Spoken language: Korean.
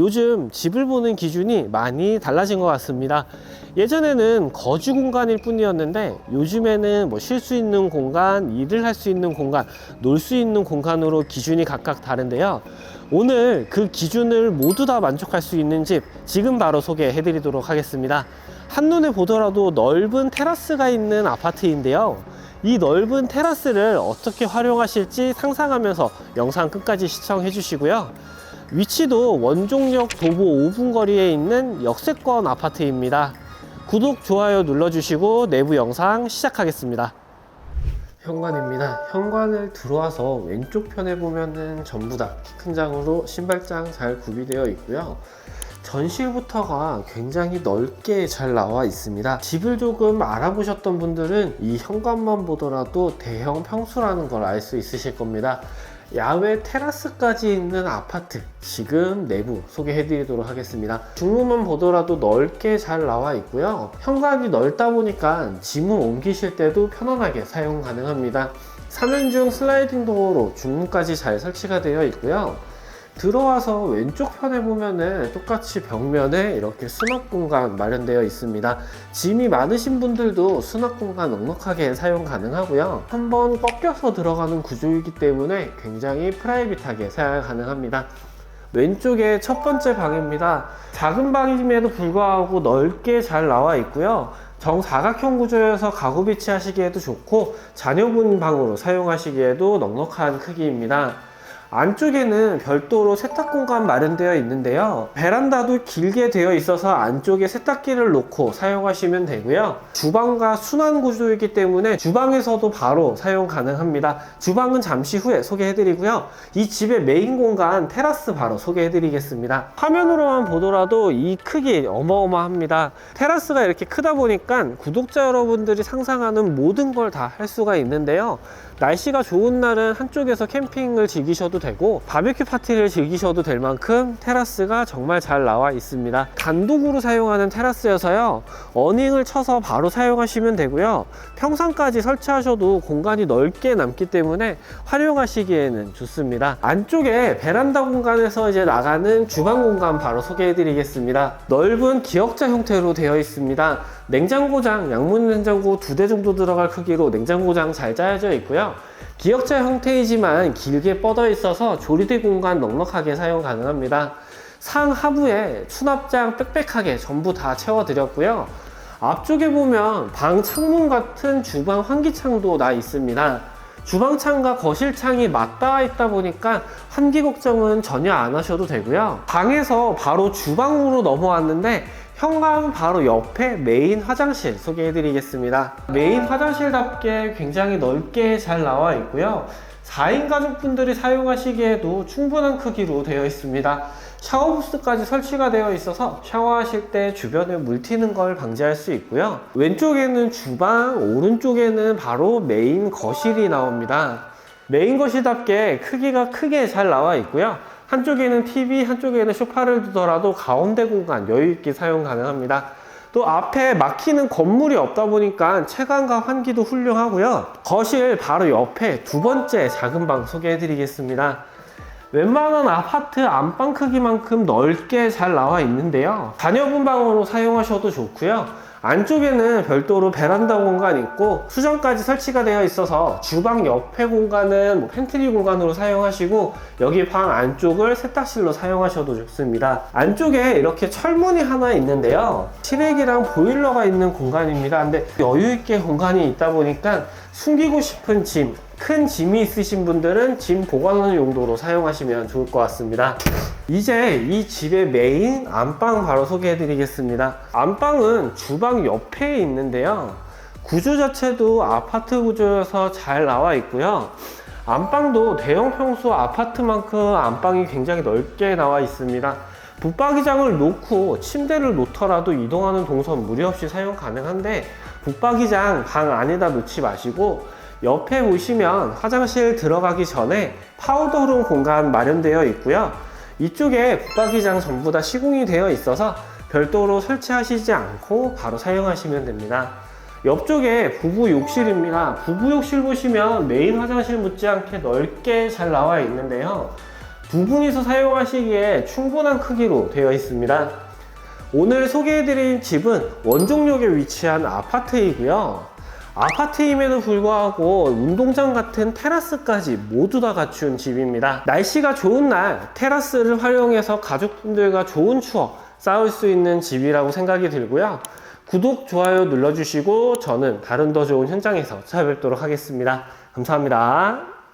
요즘 집을 보는 기준이 많이 달라진 것 같습니다. 예전에는 거주 공간일 뿐이었는데 요즘에는 뭐 쉴 수 있는 공간, 일을 할 수 있는 공간, 놀 수 있는 공간으로 기준이 각각 다른데요. 오늘 그 기준을 모두 다 만족할 수 있는 집 지금 바로 소개해 드리도록 하겠습니다. 한눈에 보더라도 넓은 테라스가 있는 아파트인데요. 이 넓은 테라스를 어떻게 활용하실지 상상하면서 영상 끝까지 시청해 주시고요. 위치도 원종역 도보 5분 거리에 있는 역세권 아파트입니다. 구독, 좋아요 눌러주시고 내부 영상 시작하겠습니다. 현관입니다. 현관을 들어와서 왼쪽 편에 보면은 전부 다큰 장으로 신발장 잘 구비되어 있고요. 전실부터가 굉장히 넓게 잘 나와 있습니다. 집을 조금 알아보셨던 분들은 이 현관만 보더라도 대형 평수라는 걸 알 수 있으실 겁니다. 야외 테라스까지 있는 아파트 지금 내부 소개해 드리도록 하겠습니다. 중문만 보더라도 넓게 잘 나와 있고요. 현관이 넓다 보니까 짐을 옮기실 때도 편안하게 사용 가능합니다. 3연중 슬라이딩 도어로 중문까지 잘 설치가 되어 있고요 들어와서 왼쪽 편에 보면은 똑같이 벽면에 이렇게 수납 공간 마련되어 있습니다. 짐이 많으신 분들도 수납 공간 넉넉하게 사용 가능하고요. 한번 꺾여서 들어가는 구조이기 때문에 굉장히 프라이빗하게 사용 가능합니다. 왼쪽에 첫 번째 방입니다. 작은 방임에도 불구하고 넓게 잘 나와 있고요. 정사각형 구조여서 가구 비치하시기에도 좋고 자녀분 방으로 사용하시기에도 넉넉한 크기입니다. 안쪽에는 별도로 세탁 공간 마련되어 있는데요. 베란다도 길게 되어 있어서 안쪽에 세탁기를 놓고 사용하시면 되고요. 주방과 순환 구조이기 때문에 주방에서도 바로 사용 가능합니다. 주방은 잠시 후에 소개해드리고요. 이 집의 메인 공간 테라스 바로 소개해드리겠습니다. 화면으로만 보더라도 이 크기 어마어마합니다. 테라스가 이렇게 크다 보니까 구독자 여러분들이 상상하는 모든 걸 다 할 수가 있는데요. 날씨가 좋은 날은 한쪽에서 캠핑을 즐기셔도 되고 바베큐 파티를 즐기셔도 될 만큼 테라스가 정말 잘 나와 있습니다. 단독으로 사용하는 테라스여서요. 어닝을 쳐서 바로 사용하시면 되고요. 평상까지 설치하셔도 공간이 넓게 남기 때문에 활용하시기에는 좋습니다. 안쪽에 베란다 공간에서 이제 나가는 주방 공간 바로 소개해 드리겠습니다. 넓은 기역자 형태로 되어 있습니다. 냉장고장, 양문 냉장고 두 대 정도 들어갈 크기로 냉장고장 잘 짜여져 있고요. 기역자 형태이지만 길게 뻗어 있어서 조리대 공간 넉넉하게 사용 가능합니다. 상하부에 수납장 빽빽하게 전부 다 채워드렸고요. 앞쪽에 보면 방 창문 같은 주방 환기창도 나 있습니다. 주방창과 거실창이 맞닿아 있다 보니까 환기 걱정은 전혀 안 하셔도 되고요. 방에서 바로 주방으로 넘어왔는데 현관 바로 옆에 메인 화장실 소개해 드리겠습니다. 메인 화장실답게 굉장히 넓게 잘 나와 있고요. 4인 가족분들이 사용하시기에도 충분한 크기로 되어 있습니다. 샤워 부스까지 설치가 되어 있어서 샤워하실 때 주변에 물 튀는 걸 방지할 수 있고요. 왼쪽에는 주방, 오른쪽에는 바로 메인 거실이 나옵니다. 메인 거실답게 크기가 크게 잘 나와 있고요. 한쪽에는 TV, 한쪽에는 소파를 두더라도 가운데 공간 여유 있게 사용 가능합니다. 또 앞에 막히는 건물이 없다 보니까 채광과 환기도 훌륭하고요. 거실 바로 옆에 두 번째 작은 방 소개해 드리겠습니다. 웬만한 아파트 안방 크기만큼 넓게 잘 나와 있는데요. 자녀분 방으로 사용하셔도 좋고요. 안쪽에는 별도로 베란다 공간 있고 수전까지 설치가 되어 있어서 주방 옆에 공간은 뭐 팬트리 공간으로 사용하시고 여기 방 안쪽을 세탁실로 사용하셔도 좋습니다. 안쪽에 이렇게 철문이 하나 있는데요. 실외기랑 보일러가 있는 공간입니다. 근데 여유 있게 공간이 있다 보니까 숨기고 싶은 짐, 큰 짐이 있으신 분들은 짐 보관하는 용도로 사용하시면 좋을 것 같습니다. 이제 이 집의 메인 안방 바로 소개해 드리겠습니다. 안방은 주방 옆에 있는데요. 구조 자체도 아파트 구조여서 잘 나와 있고요. 안방도 대형 평수 아파트만큼 안방이 굉장히 넓게 나와 있습니다. 붙박이장을 놓고 침대를 놓더라도 이동하는 동선 무리 없이 사용 가능한데 붙박이장 방 안에다 놓지 마시고 옆에 보시면 화장실 들어가기 전에 파우더 룸 공간 마련되어 있고요. 이쪽에 붙박이장 전부 다 시공이 되어 있어서 별도로 설치하시지 않고 바로 사용하시면 됩니다. 옆쪽에 부부 욕실입니다. 부부 욕실 보시면 메인 화장실 못지않게 넓게 잘 나와 있는데요. 두 분이서 사용하시기에 충분한 크기로 되어 있습니다. 오늘 소개해드린 집은 원종역에 위치한 아파트이고요. 아파트임에도 불구하고 운동장 같은 테라스까지 모두 다 갖춘 집입니다. 날씨가 좋은 날 테라스를 활용해서 가족분들과 좋은 추억 쌓을 수 있는 집이라고 생각이 들고요. 구독, 좋아요 눌러주시고 저는 다른 더 좋은 현장에서 찾아뵙도록 하겠습니다. 감사합니다.